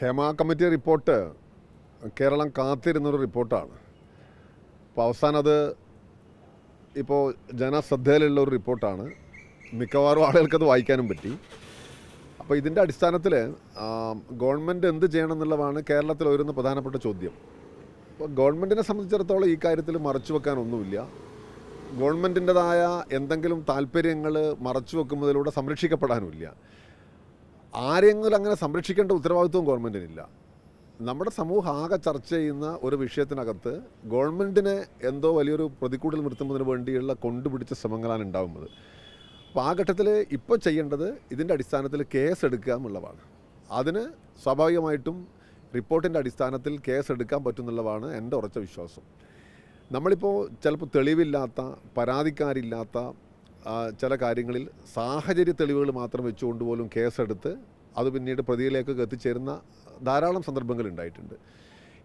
Hema committee report Keralam കാത്തിരുന്നൊരു റിപ്പോർട്ടാണ്. അപ്പോൾ അവസാനം അത് ഇപ്പോൾ ജനശ്രദ്ധയിലുള്ള ഒരു റിപ്പോർട്ടാണ്. മിക്കവാറും ആളുകൾക്കത് വായിക്കാനും പറ്റി. അപ്പോൾ ഇതിന്റെ അടിസ്ഥാനത്തിൽ ഗവൺമെന്റ് എന്ത് ചെയ്യണം എന്നുള്ളതാണ് കേരളത്തിൽ ഉയരുന്ന പ്രധാനപ്പെട്ട ചോദ്യം. അപ്പോൾ ഗവൺമെന്റിനെ സംബന്ധിച്ചിടത്തോളം ഈ കാര്യത്തിൽ മറച്ചു വെക്കാനൊന്നുമില്ല. ഗവൺമെന്റിന്റെതായ എന്തെങ്കിലും താല്പര്യങ്ങൾ മറച്ചു വെക്കുന്നതിലൂടെ സംരക്ഷിക്കപ്പെടാനുമില്ല. ആരെങ്കിലും അങ്ങനെ സംരക്ഷിക്കേണ്ട ഉത്തരവാദിത്വം ഗവൺമെന്റിനില്ല നമ്മുടെ സമൂഹം ആകെ ചർച്ച ചെയ്യുന്ന ഒരു വിഷയത്തിനകത്ത് ഗവൺമെന്റിനെ എന്തോ വലിയൊരു പ്രതിക്കൂട്ടിൽ നിർത്തുന്നതിന് വേണ്ടിയുള്ള കൊണ്ടുപിടിച്ച ശ്രമങ്ങളാണ് ഉണ്ടാകുന്നത് അപ്പോൾ ആ ഘട്ടത്തിൽ ഇപ്പോൾ ചെയ്യേണ്ടത് ഇതിന്റെ അടിസ്ഥാനത്തിൽ കേസ് എടുക്കുക എന്നുള്ളതാണ്. അതിന് സ്വാഭാവികമായിട്ടും റിപ്പോർട്ടിന്റെ അടിസ്ഥാനത്തിൽ കേസ് എടുക്കാൻ പറ്റുന്നുള്ളതാണ് എന്റെ ഉറച്ച വിശ്വാസം. നമ്മളിപ്പോൾ ചിലപ്പോൾ തെളിവില്ലാത്ത പരാതിക്കാരില്ലാത്ത ചില കാര്യങ്ങളിൽ സാഹചര്യ തെളിവുകൾ മാത്രം വെച്ചുകൊണ്ട് പോലും കേസെടുത്ത് അത് പിന്നീട് പ്രതിയിലേക്കൊക്കെ എത്തിച്ചേരുന്ന ധാരാളം സന്ദർഭങ്ങൾ ഉണ്ടായിട്ടുണ്ട്.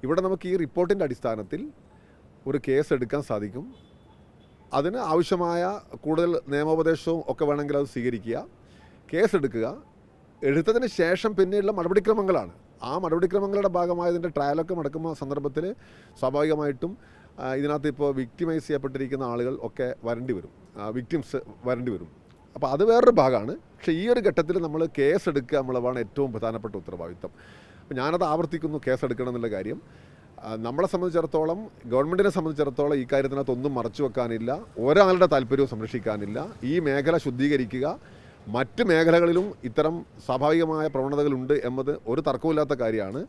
ഇവിടെ നമുക്ക് ഈ റിപ്പോർട്ടിന്റെ അടിസ്ഥാനത്തിൽ ഒരു കേസ് എടുക്കാൻ സാധിക്കും. അതിന് ആവശ്യമായ കൂടുതൽ നിയമോപദേശവും ഒക്കെ വേണമെങ്കിൽ അത് സ്വീകരിക്കുക. കേസെടുക്കുക. എടുത്തതിന് ശേഷം പിന്നെയുള്ള നടപടിക്രമങ്ങളാണ്. ആ നടപടിക്രമങ്ങളുടെ ഭാഗമായതിന്റെ ട്രയലൊക്കെ നടക്കുന്ന സന്ദർഭത്തിൽ സ്വാഭാവികമായിട്ടും ഇതിനകത്ത് ഇപ്പോൾ വിക്ടിമൈസ് ചെയ്യപ്പെട്ടിരിക്കുന്ന ആളുകൾ ഒക്കെ വരേണ്ടി വരും. വിക്ടിംസ് വരേണ്ടി വരും. അപ്പോൾ അത് വേറൊരു ഭാഗമാണ്. പക്ഷേ ഈ ഒരു ഘട്ടത്തിൽ നമ്മൾ കേസ് എടുക്കുക എന്നുള്ളതാണ് ഏറ്റവും പ്രധാനപ്പെട്ട ഉത്തരവാദിത്തം. അപ്പോൾ ഞാനത് ആവർത്തിക്കുന്നു കേസ് എടുക്കണം എന്നുള്ള കാര്യം. നമ്മളെ സംബന്ധിച്ചിടത്തോളം ഗവൺമെന്റിനെ സംബന്ധിച്ചിടത്തോളം ഈ കാര്യത്തിനകത്ത് ഒന്നും മറച്ചു വെക്കാനില്ല. ഒരാളുടെ താല്പര്യവും സംരക്ഷിക്കാനില്ല. ഈ മേഖല ശുദ്ധീകരിക്കുക. മറ്റ് മേഖലകളിലും ഇത്തരം സ്വാഭാവികമായ പ്രവണതകളുണ്ട് എന്നത് ഒരു തർക്കമില്ലാത്ത കാര്യമാണ്.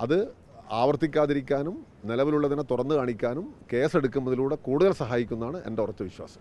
അത് ആവർത്തിക്കാതിരിക്കാനും നിലവിലുള്ളതിനെ തുറന്നു കാണിക്കാനും കേസെടുക്കുന്നതിലൂടെ കൂടുതൽ സഹായിക്കുന്നതാണ് എന്റെ ഉറച്ച വിശ്വാസം.